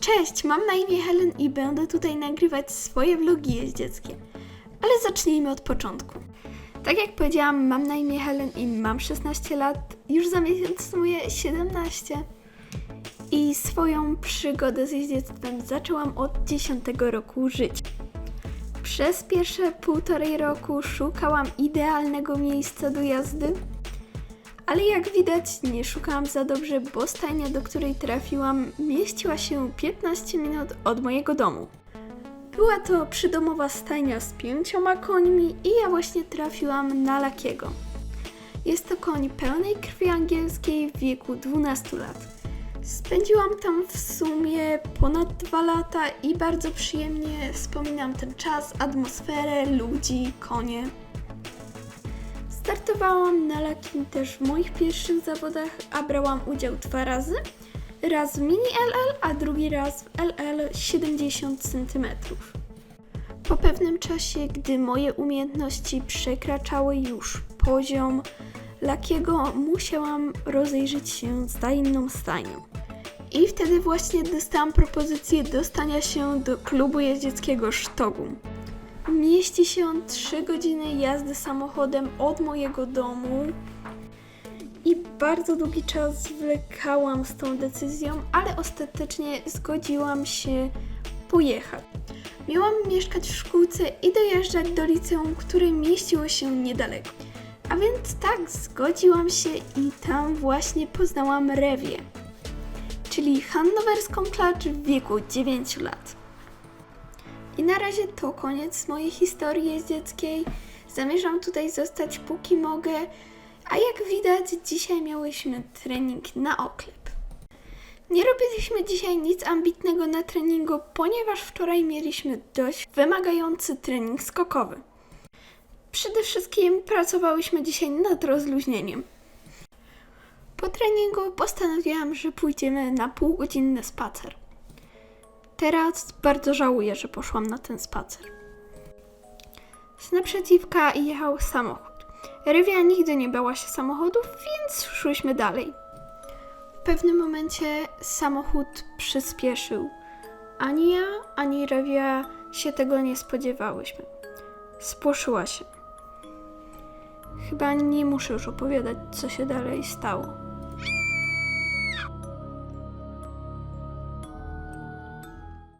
Cześć, mam na imię Helen i będę tutaj nagrywać swoje vlogi jeździeckie. Ale zacznijmy od początku. Tak jak powiedziałam, mam na imię Helen i mam 16 lat. Już za miesiąc moje 17. I swoją przygodę z jeździectwem zaczęłam od 10 roku życia. Przez pierwsze półtorej roku szukałam idealnego miejsca do jazdy, ale jak widać, nie szukałam za dobrze, bo stajnia, do której trafiłam, mieściła się 15 minut od mojego domu. Była to przydomowa stajnia z pięcioma końmi i ja właśnie trafiłam na Lakiego. Jest to koń pełnej krwi angielskiej w wieku 12 lat. Spędziłam tam w sumie ponad dwa lata i bardzo przyjemnie wspominam ten czas, atmosferę, ludzi, konie. Startowałam na Lakim też w moich pierwszych zawodach, a brałam udział dwa razy. Raz w mini LL, a drugi raz w LL 70 cm. Po pewnym czasie, gdy moje umiejętności przekraczały już poziom Lakiego, musiałam rozejrzeć się za inną stajnią. I wtedy właśnie dostałam propozycję dostania się do klubu jeździeckiego Sztogum. Mieści się on 3 godziny jazdy samochodem od mojego domu. I bardzo długi czas zwlekałam z tą decyzją, ale ostatecznie zgodziłam się pojechać. Miałam mieszkać w szkółce i dojeżdżać do liceum, które mieściło się niedaleko. A więc tak, zgodziłam się i tam właśnie poznałam Rewię, czyli hannowerską klacz w wieku 9 lat. I na razie to koniec mojej historii jeździeckiej. Zamierzam tutaj zostać póki mogę, a jak widać dzisiaj miałyśmy trening na oklep. Nie robiliśmy dzisiaj nic ambitnego na treningu, ponieważ wczoraj mieliśmy dość wymagający trening skokowy. Przede wszystkim pracowałyśmy dzisiaj nad rozluźnieniem. Po treningu postanowiłam, że pójdziemy na półgodzinny spacer. Teraz bardzo żałuję, że poszłam na ten spacer. Z naprzeciwka jechał samochód. Rywia nigdy nie bała się samochodów, więc szłyśmy dalej. W pewnym momencie samochód przyspieszył. Ani ja, ani Rewia się tego nie spodziewałyśmy. Spłoszyła się. Chyba nie muszę już opowiadać, co się dalej stało.